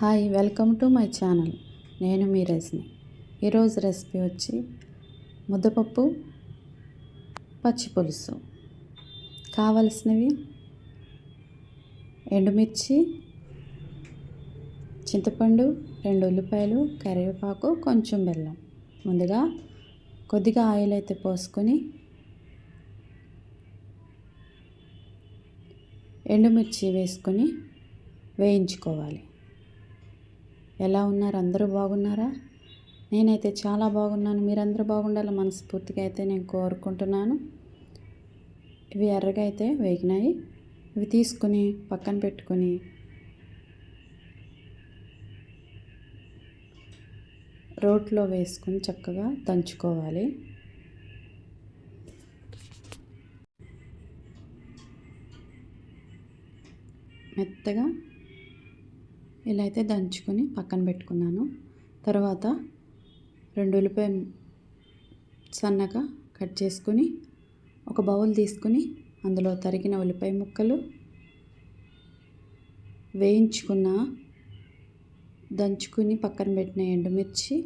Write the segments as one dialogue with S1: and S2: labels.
S1: Hi welcome to my channel. నేను మీ రజని. ఈరోజు రెసిపీ వచ్చి ముద్దపప్పు పచ్చి పులుసు కావలసినవి ఎండుమిర్చి చింతపండు రెండు ఉల్లిపాయలు కరివేపాకు కొంచెం బెల్లం. ముందుగా కొద్దిగా ఆయిల్ అయితే పోసుకొని ఎండుమిర్చి వేసుకొని వేయించుకోవాలి. ఎలా ఉన్నారు? అందరూ బాగున్నారా? నేనైతే చాలా బాగున్నాను. మీరందరూ బాగుండాలి మనస్ఫూర్తిగా అయితే నేను కోరుకుంటున్నాను. ఇవి ఎర్రగా అయితే వేగినాయి. ఇవి తీసుకుని పక్కన పెట్టుకొని రోట్లో వేసుకొని చక్కగా దంచుకోవాలి. మెత్తగా ఇలా అయితే దంచుకొని పక్కన పెట్టుకున్నాను. తర్వాత రెండు ఉల్లిపాయ సన్నగా కట్ చేసుకొని ఒక బౌల్ తీసుకొని అందులో తరిగిన ఉల్లిపాయ ముక్కలు వేయించుకున్న దంచుకుని పక్కన పెట్టిన ఎండుమిర్చి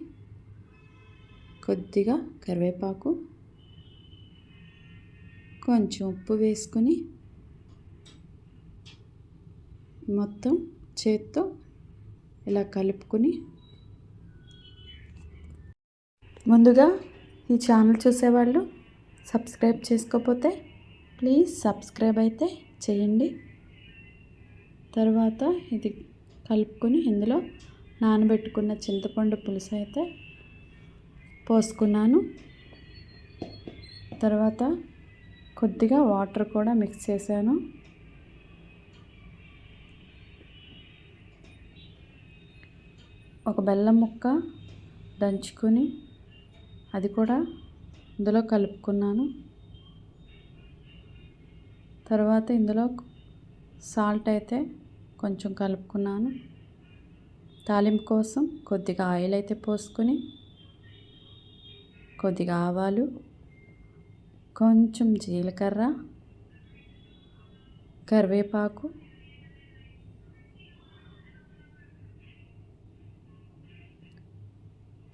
S1: కొద్దిగా కరివేపాకు కొంచెం ఉప్పు వేసుకొని మొత్తం చేత్తో ఇలా కలుపుకొని. ముందుగా ఈ ఛానల్ చూసేవాళ్ళు సబ్స్క్రైబ్ చేసుకోకపోతే ప్లీజ్ సబ్స్క్రైబ్ అయితే చేయండి. తర్వాత ఇది కలుపుకొని ఇందులో నానబెట్టుకున్న చింతపండు పులుసు అయితే పోసుకున్నాను. తర్వాత కొద్దిగా వాటర్ కూడా మిక్స్ చేశాను. ఒక బెల్లం ముక్క దంచుకొని అది కూడా ఇందులో కలుపుకున్నాను. తర్వాత ఇందులో సాల్ట్ అయితే కొంచెం కలుపుకున్నాను. తాలింపు కోసం కొద్దిగా ఆయిల్ అయితే పోసుకొని కొద్దిగా ఆవాలు కొంచెం జీలకర్ర కరివేపాకు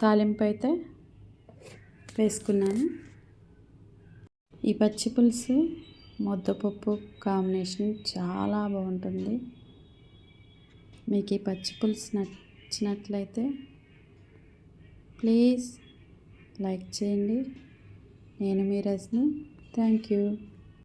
S1: తాలింపు అయితే వేసుకున్నాను. ఈ పచ్చి పులుసు ముద్దపప్పు కాంబినేషన్ చాలా బాగుంటుంది. మీకు ఈ పచ్చి పులుసు నచ్చినట్లయితే ప్లీజ్ లైక్ చేయండి. నేను మీ రజని. Thank you.